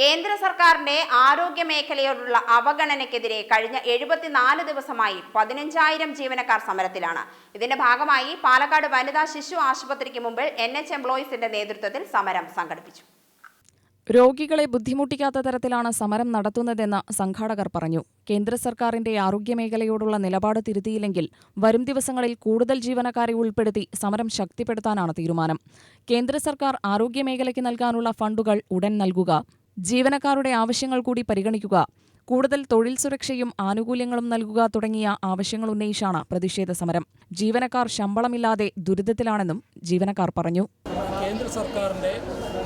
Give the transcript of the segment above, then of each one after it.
കേന്ദ്ര സർക്കാരിന്റെ ആരോഗ്യ മേഖലയോടുള്ള അവഗണനയ്ക്കെതിരെ കഴിഞ്ഞ എഴുപത്തിനാല് ദിവസമായി പതിനഞ്ചായിരം ജീവനക്കാർ സമരത്തിലാണ്. ഇതിന്റെ ഭാഗമായി പാലക്കാട് വനിതാ ശിശു ആശുപത്രിക്ക് മുമ്പിൽ എൻ എച്ച് എംപ്ലോയീസിന്റെ നേതൃത്വത്തിൽ സമരം സംഘടിപ്പിച്ചു. രോഗികളെ ബുദ്ധിമുട്ടിക്കാത്ത തരത്തിലാണ് സമരം നടത്തുന്നതെന്ന് സംഘാടകർ പറഞ്ഞു. കേന്ദ്ര സർക്കാരിന്റെ ആരോഗ്യമേഖലയോടുള്ള നിലപാട് തിരുത്തിയില്ലെങ്കിൽ വരും ദിവസങ്ങളിൽ കൂടുതൽ ജീവനക്കാരെ ഉൾപ്പെടുത്തി സമരം ശക്തിപ്പെടുത്താനാണ് തീരുമാനം. കേന്ദ്ര സർക്കാർ ആരോഗ്യമേഖലയ്ക്ക് നൽകാനുള്ള ഫണ്ടുകൾ ഉടൻ നൽകുക. ജീവനക്കാരുടെ ആവശ്യങ്ങൾ കൂടി പരിഗണിക്കുക. കൂടുതൽ തൊഴിൽ സുരക്ഷയും ആനുകൂല്യങ്ങളും നൽകുക തുടങ്ങിയ ആവശ്യങ്ങൾ ഉന്നയിച്ചാണ് പ്രതിഷേധ സമരം. ജീവനക്കാർ ശമ്പളമില്ലാതെ ദുരിതത്തിലാണെന്നും ജീവനക്കാർ പറഞ്ഞു. കേന്ദ്ര സർക്കാരിന്റെ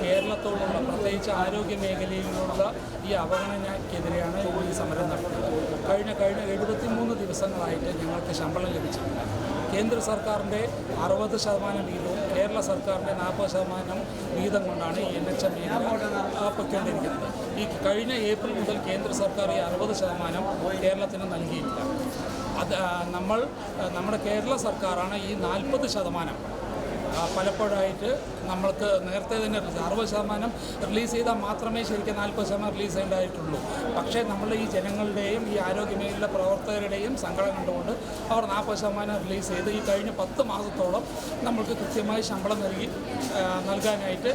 കേരളത്തോടുള്ള പ്രത്യേകിച്ച് ആരോഗ്യ മേഖലയിലുള്ള ഈ അവഗണനയ്ക്കെതിരെയാണ് ഈ സമരം നടത്തുന്നത്. കഴിഞ്ഞ കഴിഞ്ഞ എഴുപത്തിമൂന്ന് ദിവസങ്ങളായിട്ട് ഞങ്ങൾക്ക് ശമ്പളം ലഭിച്ചിട്ടില്ല കേന്ദ്ര സർക്കാരിന്റെ അറുപത് ശതമാനം വീതവും കേരള സർക്കാരിന്റെ നാൽപ്പത് ശതമാനം വീതം കൊണ്ടാണ് എൻ എച്ച് എം പൊയ്ക്കൊണ്ടിരിക്കുന്നത് ഈ കഴിഞ്ഞ ഏപ്രിൽ മുതൽ കേന്ദ്ര സർക്കാർ ഈ അറുപത് ശതമാനം കേരളത്തിന് നൽകിയിട്ടില്ല. അത് നമ്മൾ നമ്മുടെ കേരള സർക്കാരാണ് ഈ നാൽപ്പത് ശതമാനം പലപ്പോഴായിട്ട് നമ്മൾക്ക് നേരത്തെ തന്നെ അറുപത് ശതമാനം റിലീസ് ചെയ്താൽ മാത്രമേ ശരിക്കും നാൽപ്പത് ശതമാനം റിലീസ് ചെയ്യേണ്ടതായിട്ടുള്ളൂ. പക്ഷേ നമ്മൾ ഈ ജനങ്ങളുടെയും ഈ ആരോഗ്യ മേഖലയിലെ പ്രവർത്തകരുടെയും സങ്കടം കണ്ടുകൊണ്ട് അവർ നാൽപ്പത് ശതമാനം റിലീസ് ചെയ്ത് ഈ കഴിഞ്ഞ പത്ത് മാസത്തോളം നമ്മൾക്ക് കൃത്യമായി ശമ്പളം നൽകി നൽകാനായിട്ട്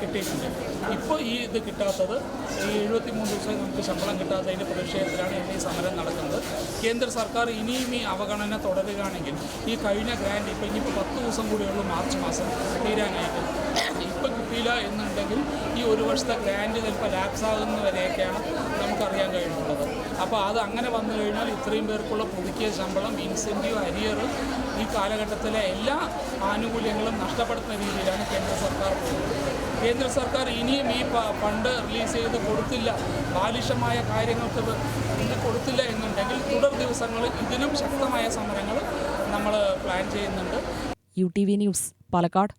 കിട്ടിയിട്ടുണ്ട്. ഇപ്പോൾ ഈ ഇത് കിട്ടാത്തത് ഈ എഴുപത്തി മൂന്ന് ദിവസം നമുക്ക് ശമ്പളം കിട്ടാത്തതിന്റെ പ്രതിഷേധത്തിലാണ് ഇന്ന് ഈ സമരം നടക്കുന്നത്. കേന്ദ്ര സർക്കാർ ഇനിയും ഈ അവഗണന തുടരുകയാണെങ്കിൽ ഈ കഴിഞ്ഞ ഗ്രാൻഡ് ഇപ്പോൾ ഇനിയിപ്പോൾ പത്ത് ദിവസം കൂടിയുള്ളൂ മാർച്ച് മാസം തീരാനായിട്ട്. ഇപ്പം കിട്ടിയില്ല എന്നുണ്ടെങ്കിൽ ഈ ഒരു വർഷത്തെ ഗ്രാൻഡ് ചിലപ്പോൾ ലാപ്സ് ആകുന്നവരെയൊക്കെയാണ് നമുക്കറിയാൻ കഴിയുന്നുള്ളത് അപ്പോൾ അത് അങ്ങനെ വന്നു കഴിഞ്ഞാൽ ഇത്രയും പേർക്കുള്ള പുതുക്കിയ ശമ്പളം ഇൻസെന്റീവ് അരിയർ ഈ കാലഘട്ടത്തിലെ എല്ലാ ആനുകൂല്യങ്ങളും നഷ്ടപ്പെടുത്തുന്ന രീതിയിലാണ് കേന്ദ്ര സർക്കാർ പോകുന്നത്. കേന്ദ്ര സർക്കാർ ഇനിയും ഈ ഫണ്ട് റിലീസ് ചെയ്ത് കൊടുത്തില്ല. ബാലിഷമായ കാര്യങ്ങൾക്ക് ഇത് എന്നുണ്ടെങ്കിൽ തുടർ ദിവസങ്ങളിൽ ഇതിനും ശക്തമായ സമരങ്ങൾ നമ്മൾ പ്ലാൻ ചെയ്യുന്നുണ്ട്. U T V news Palakkad.